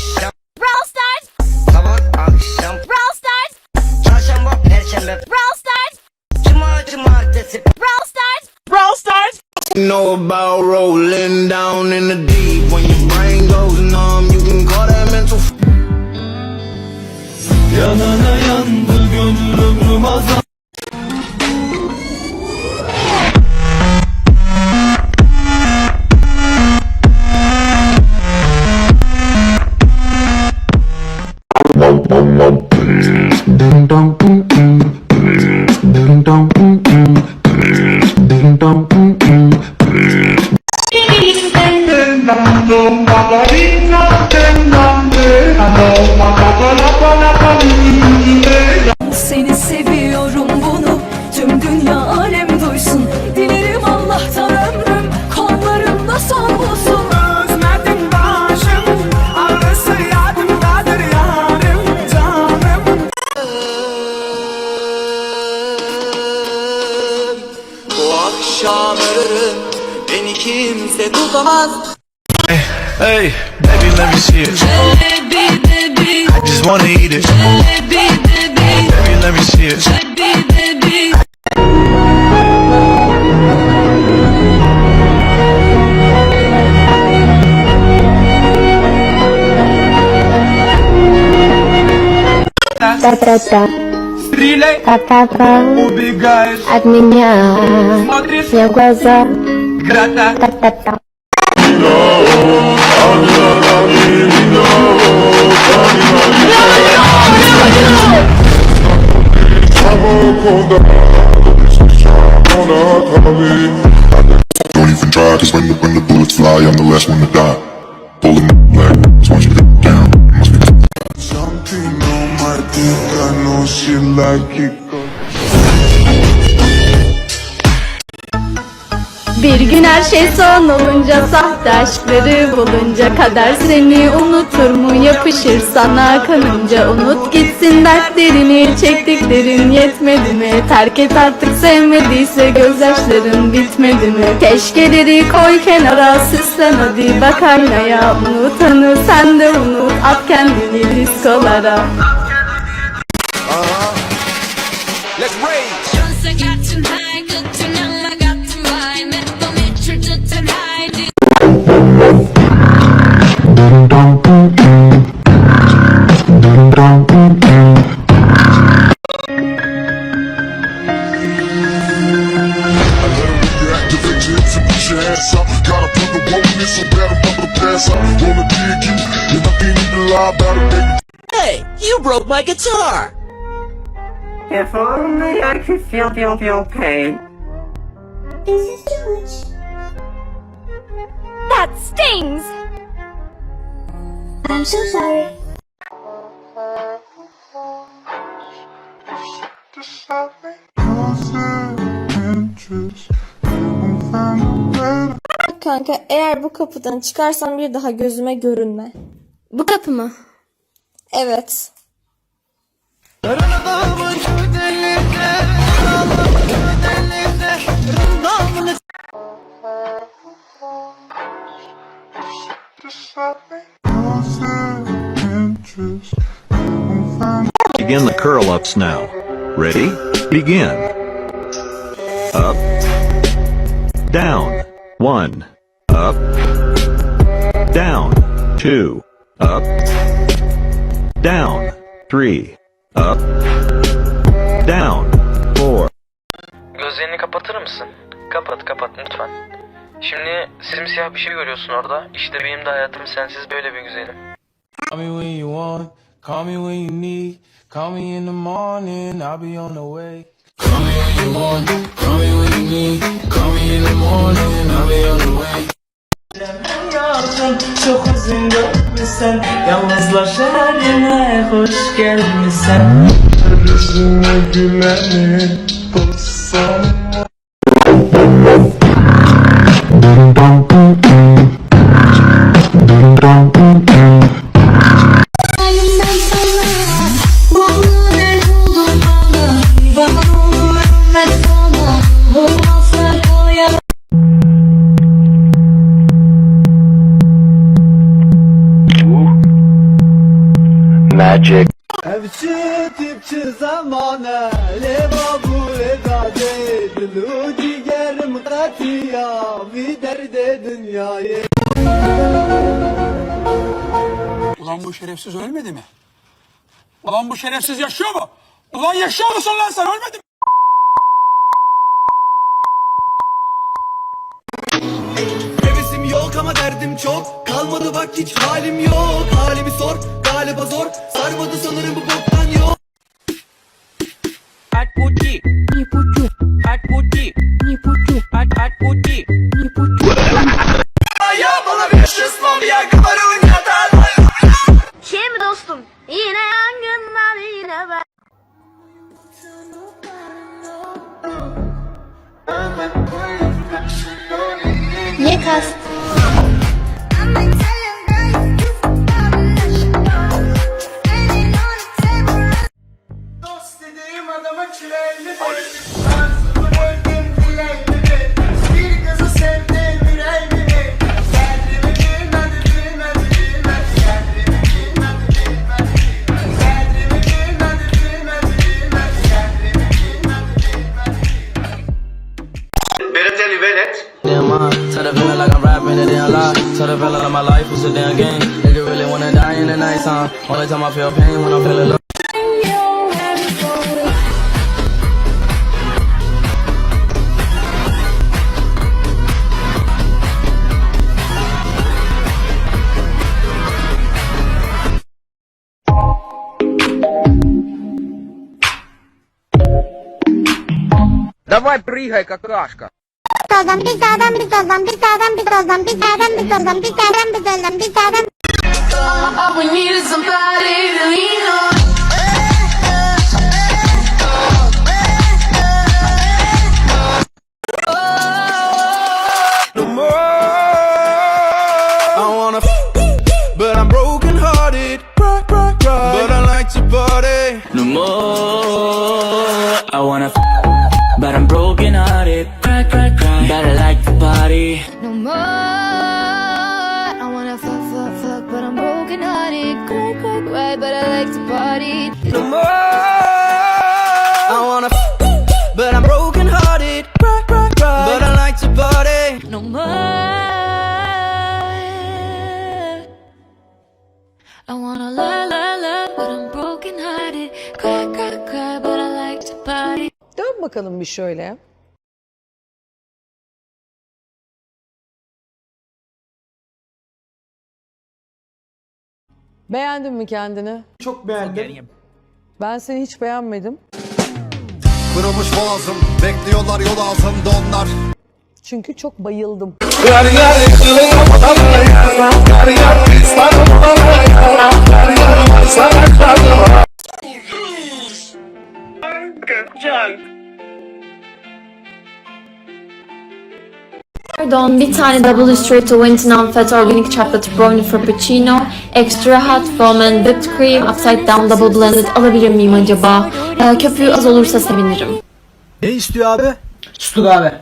akşam Brawl Stars, Sabah akşam. Brawl Stars, Çarşamba perşembe. Brawl Stars, Cuma cumartesi. Brawl Stars, Brawl Stars. know about rolling down in the deep. When your brain goes numb you can call that mental Yanana yandı gönül ömrüm boşanırım Beni kimse tutamaz. Hey, hey, baby let me see it. Jalebi, baby I just wanna eat it. Jalebi, baby Baby let me see it. Jalebi, baby Da, da, da. Стреляй, та-та-та, убегаешь от меня Смотришь, все глаза, грота та-та-та. Don't even try, cause when the, when the bullets fly, I'm the last one to die. Pulling black, just want you to go down. Must be Jumping on my dick, Know she like. Bir gün her şey son olunca sahte aşkları bulunca kader seni unutur mu? Yapışır sana kanınca. Unut gitsin dertlerini çektiklerin yetmedi mi? Terk et artık sevmediyse gözyaşların bitmedi mi? Keşkeleri koy kenara süslen hadi bak aynaya. Unutanı sen de unut at kendini diskolara broke my guitar If only I could feel, feel, feel pain That stings. I'm so sorry. Kanka eğer bu kapıdan çıkarsan bir daha gözüme görünme. Bu kapı mı? Evet. Begin the curl ups now. Ready? Begin. Up. Down. One. Up. Down. Two. Up. Down. Three. Up. Down. Four. Gözlerini kapatır mısın? Kapat kapat lütfen. Şimdi simsiyah bir şey görüyorsun orada. İşte benim de hayatım sensiz böyle bir güzelim. Call me when you want, call me when you need. Call me in the morning, I'll be on the way. Call me when you want, call me when you need. Call me in the morning, I'll be on the way. Yazın çok uzun görmüşsen Yalnızlar şehrine hoş gelmişsen Yüzüme güleni bulsam Magic. Evçi tipçi zamane Leva bu vedade Dilu ciğerim katiya Vi derde dünyayı Ulan bu şerefsiz ölmedi mi? Ulan bu şerefsiz yaşıyor mu? Ulan yaşıyor musun lan sen ölmedin mi? Hevesim yok ama derdim çok Kalmadı bak hiç halim yok Halimi sor galiba zor Sarmadı sanırım bu boktan yok Hot booty. Hot booty. Hot hot booty. Ya bana bir şısmam ya kamerun yatağı Kim dostum? Yine yangınlar yine ben. Ye my life was a damn game. Nigga really wanna die in the nighttime. Only time I feel pain when I'm feeling low. Давай прыгай, какашка. Birazdan bir sağdan bir soldan bir sağdan bir soldan bir sağdan bir soldan bir sağdan bir soldan bir sağdan I like to party. No more. I wanna, f- but I'm broken hearted. But I like to party. No more. I wanna la la la, but I'm broken hearted. Cry, cry, cry, but I like to party. Dön bakalım bir şöyle. Beğendin mi kendini? Çok beğendim. Ben seni hiç beğenmedim. Kırılmış boğazım Bekliyorlar yol altında onlar Çünkü çok bayıldım. Pardon, bir tane double straight to wint non-fat organic chocolate brownie frappuccino, extra hot foam and whipped cream, upside down double blended alabilir miyim acaba? Ee, köpüğü az olursa sevinirim. Ne istiyor abi? Sütlü kahve.